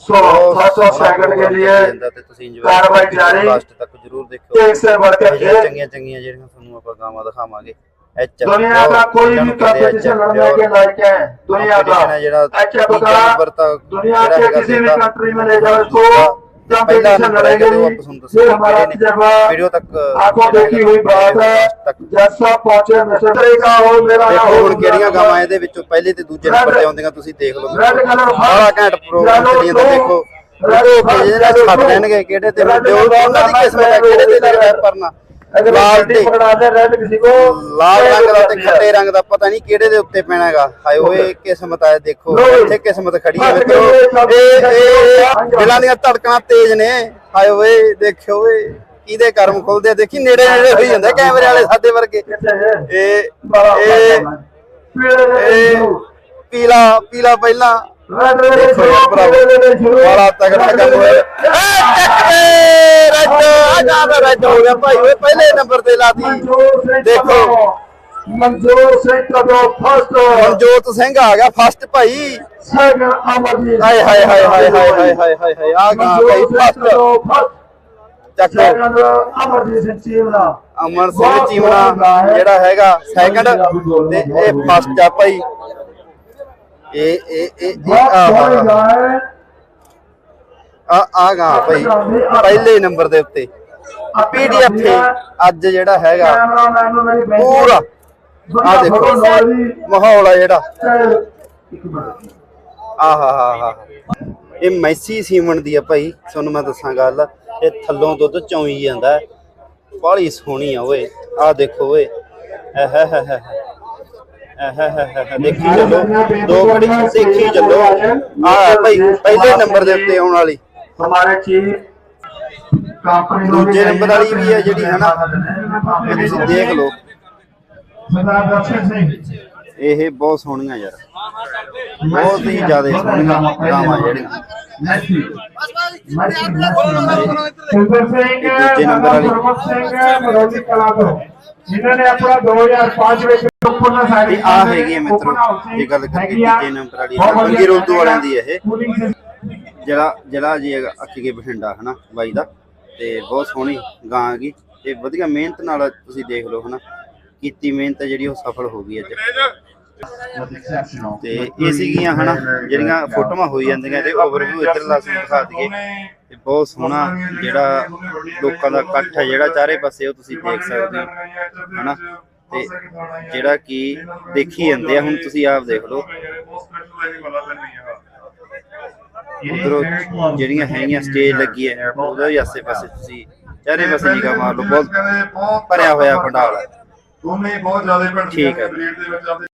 ਸੋ Khalsa second ਕੇ ਲਈ ਕਾਰਵਾਈ ਜਾਰੀ ਲਾਸਟ ਤੱਕ ਜਰੂਰ ਦੇਖੋ ਇੱਕ ਸੇ ਵੜ ਕੇ ਚੰਗੀਆਂ ਚੰਗੀਆਂ ਜਿਹੜੀਆਂ ਤੁਹਾਨੂੰ ਆਪਾਂ ਗਾਵਾਂ ਦਿਖਾਵਾਂਗੇ दुनिया का कोई भी कंपटीशन लड़ने के लायक है दुनिया का अच्छा बता दुनिया के किसी भी कंट्री में ले जाओ इसको पहला नंबर है जो आप सुन सकते वीडियो तक आपको देखी हुई बात है ਜੈਸਾ ਪਹੁੰਚੇ ਨਸ਼ਤਰੇ ਦਾ ਹੋ ਮੇਰਾ ਨਾਮ ਹੋਰ ਕਿਹੜੀਆਂ ਗਾਵਾਂ ਇਹਦੇ ਵਿੱਚੋਂ ਪਹਿਲੇ ਤੇ ਦੂਜੇ ਨੰਬਰ ਤੇ ਆਉਂਦੀਆਂ ਤੁਸੀਂ ਦੇਖ ਲਓ। ਬੜਾ ਘੈਂਟ ਪ੍ਰੋਗਰਾਮ ਚੱਲੀਆਂ ਤਾਂ ਦੇਖੋ। ਜਿਹੜੇ ਜਿਹੜੇ ਸੱਤ ਰਹਿਣਗੇ ਕਿਹੜੇ ਤੇ ਉਹ ਉਹਨਾਂ ਦੀ ਕਿਸਮਤ ਹੈ ਕਿਹੜੇ ਤੇ ਲੱਗਦਾ ਪਰਨਾ। ਲਾਲ ਰੰਗ ਦਾ ਤੇ ਖੱਟੇ ਰੰਗ ਦਾ ਪਤਾ ਨਹੀਂ ਕਿਹੜੇ ਦੇ ਉੱਤੇ ਪੈਣਾ ਹਾਏ ਓਏ ਕਿਸਮਤ ਆ ਦੇਖੋ। ਇੱਥੇ ਕਿਸਮਤ ਖੜੀ ਹੈ। ਮਿੱਤਰੋ ਇਹ ਇਹ ਦਿਲਾਂ ਦੀਆਂ ਧੜਕਣਾਂ ਤੇਜ਼ ਨੇ। ਹਾਏ ਓਏ ਦੇਖਿਓ ਓਏ ਕਿਹਦੇ ਕਰਮ ਖੁੱਲਦੇ ਦੇਖੀ ਨੇੜੇ ਨੇੜੇ ਹੋਈ ਜਾਂਦਾ ਕੈਮਰੇ ਵਾਲੇ ਸਾਡੇ ਵਰਗੇ। ਇਹ ਇਹ ਪੀਲਾ ਪੀਲਾ ਪਹਿਲਾਂ। ਦੇਖੋ ਯਾਰ ਬੜਾ ਤਗੜਾ ਕੰਮ ਹੋਇਆ। ਇਹਨਾਂ ਪਹਿਲੇ ਨੰਬਰ ਤੇ ਲਾਤੀ ਦੇਖੋ ਮਨਜੋਤ ਸਿੰਘ ਕਦੋਂ ਫਸਟ ਮਨਜੋਤ ਸਿੰਘ ਆ ਗਿਆ ਫਸਟ ਭਾਈ ਸਾਗਰ ਅਮਰਜੀਤ ਹਾਏ ਹਾਏ ਹਾਏ ਹਾਏ ਹਾਏ ਹਾਏ ਆ ਗਿਆ ਭਾਈ ਫਸਟ ਚੱਕੋ ਅਮਰਜੀਤ ਸਿੰਘ ਚੀਮਲਾ ਅਮਰ ਜਿਹੜਾ ਹੈਗਾ ਸੈਕੰਡ ਤੇ ਇਹ ਫਸਟ ਆ ਭਾਈ ਇਹ ਇਹ ਇਹ ਆ ਆ ਆ ਗਾ ਭਾਈ ਪਹਿਲੇ ਨੰਬਰ ਦੇ ਉੱਤੇ ਪੀਡੀਐਫ ਅੱਜ ਜਿਹੜਾ ਹੈਗਾ ਪੂਰਾ। ਆ ਦੇਖੋ। ਮਾਹੌਲ ਆ ਜਿਹੜਾ। ਆਹਾ ਹਾ ਹਾ ਇਹ ਮੈਸੀ ਦੀ ਆ ਭਾਈ ਤੁਹਾਨੂੰ ਮੈਂ ਦੱਸਾਂ ਗੱਲ। ਇਹ ਥੱਲੋਂ ਦੁੱਧ ਚੌਈ ਜਾਂਦਾ ਬਾਲੀ ਸੋਹਣੀ ਆ ਓਏ। ਆ ਦੇਖੋ ਓਏ। ਐਹ ਹੈ ਹੈ ਹੈ ਦੇਖੀ ਚੱਲੋ। ਦੋ ਘੜੀ ਦੇਖੀ ਚੱਲੋ। ਆ ਭਾਈ ਪਹਿਲੇ ਨੰਬਰ ਦੇ ਉੱਤੇ ਆਉਣ ਵਾਲੀ। ਹਮਾਰੇ ਚੀਫ ਦੂਜੇ ਨੰਬਰ ਵਾਲੀ ਵੀ ਹੈ ਜਿਹੜੀ ਹੈ ਨਾ। ਇਹ ਤੁਸੀਂ ਦੇਖ ਲਓ। ਸਰਦਾਰ ਦਰਸ਼ਨ ਸਿੰਘ। ਇਹ ਬਹੁਤ ਸੋਹਣੀਆਂ ਯਾਰ। ਬਹੁਤ ਹੀ ਜ਼ਿਆਦਾ ਸੋਹਣੀਆਂ ਗਾਵਾਂ ਜਿਹੜੀਆਂ। ਦੂਜੇ ਨੰਬਰ ਵਾਲੀ। ਗੁਰਮੁਖ ਸਿੰਘ ਮਰੋਲੀ ਕਲਾ ਤੋਂ। ਜਿਨ੍ਹਾਂ ਨੇ ਆਪਣਾ 2005 ਵਿੱਚ ਉੱਪਰ ਦਾ ਸਾਈਡ ਆ ਹੈਗੀ ਹੈ ਮਿੱਤਰੋ ਇਹ ਗੱਲ ਕਰੀਏ ਤੀਜੇ ਨੰਬਰ ਵਾਲੀ ਬੰਗੀ ਰੋਲਦੂ ਵਾਲਿਆਂ ਦੀ ਹੈ ਇਹ ਜਿਹੜਾ ਜਿਹੜਾ ਜੀ ਹੈਗਾ ਅੱਗੇ ਬਠਿੰਡਾ ਹਨਾ ਬਾਈ ਦਾ। ਤੇ ਬਹੁਤ ਸੋਹਣੀ ਗਾਂ ਹੈਗੀ ਤੇ ਵਧੀਆ ਮਿਹਨਤ ਨਾਲ ਤੁਸੀਂ ਦੇਖ ਲਓ ਹਨਾ। ਕੀਤੀ ਮਿਹਨਤ ਜਿਹੜੀ ਉਹ ਸਫਲ ਹੋ ਗਈ ਅੱਜ। ਤੇ ਇਹ ਸੀਗੀਆਂ ਹਨਾ, ਜਿਹੜੀਆਂ ਫੋਟੋਆਂ ਹੋਈ ਜਾਂਦੀਆਂ ਤੇ ਓਵਰਵਿਊ ਇੱਧਰ ਲਾ ਕੇ ਦਿਖਾ ਦਈਏ। ਤੇ ਬਹੁਤ ਸੋਹਣਾ ਜਿਹੜਾ ਲੋਕਾਂ ਦਾ ਇਕੱਠ ਹੈ, ਜਿਹੜਾ ਚਾਰੇ ਪਾਸੇ ਉਹ ਤੁਸੀਂ ਦੇਖ ਸਕਦੇ ਹੋ ਹਨਾ। ਤੇ ਜਿਹੜਾ ਕਿ ਦੇਖੀ ਜਾਂਦੇ ਆ, ਹੁਣ ਤੁਸੀਂ ਆਪ ਦੇਖ ਲਓ। ਉਧਰੋਂ ਜਿਹੜੀਆਂ ਹੈਗੀਆਂ ਸਟੇਜ ਲੱਗੀ ਹੈ ਉਹਦੇ ਵੀ ਆਸੇ ਪਾਸੇ ਤੁਸੀਂ ਚਾਰੇ ਪਾਸੇ ਨਿਗਾਹ ਮਾਰ ਲਓ ਬਹੁਤ ਭਰਿਆ ਹੋਇਆ ਪੰਡਾਲ ਹੈ। ਦੋਨੇ ਬਹੁਤ ਜ਼ਿਆਦਾ ਭਿੰਡ ਠੀਕ ਹੈ। ਦੇ ਵਿੱਚ ਆਪਦੇ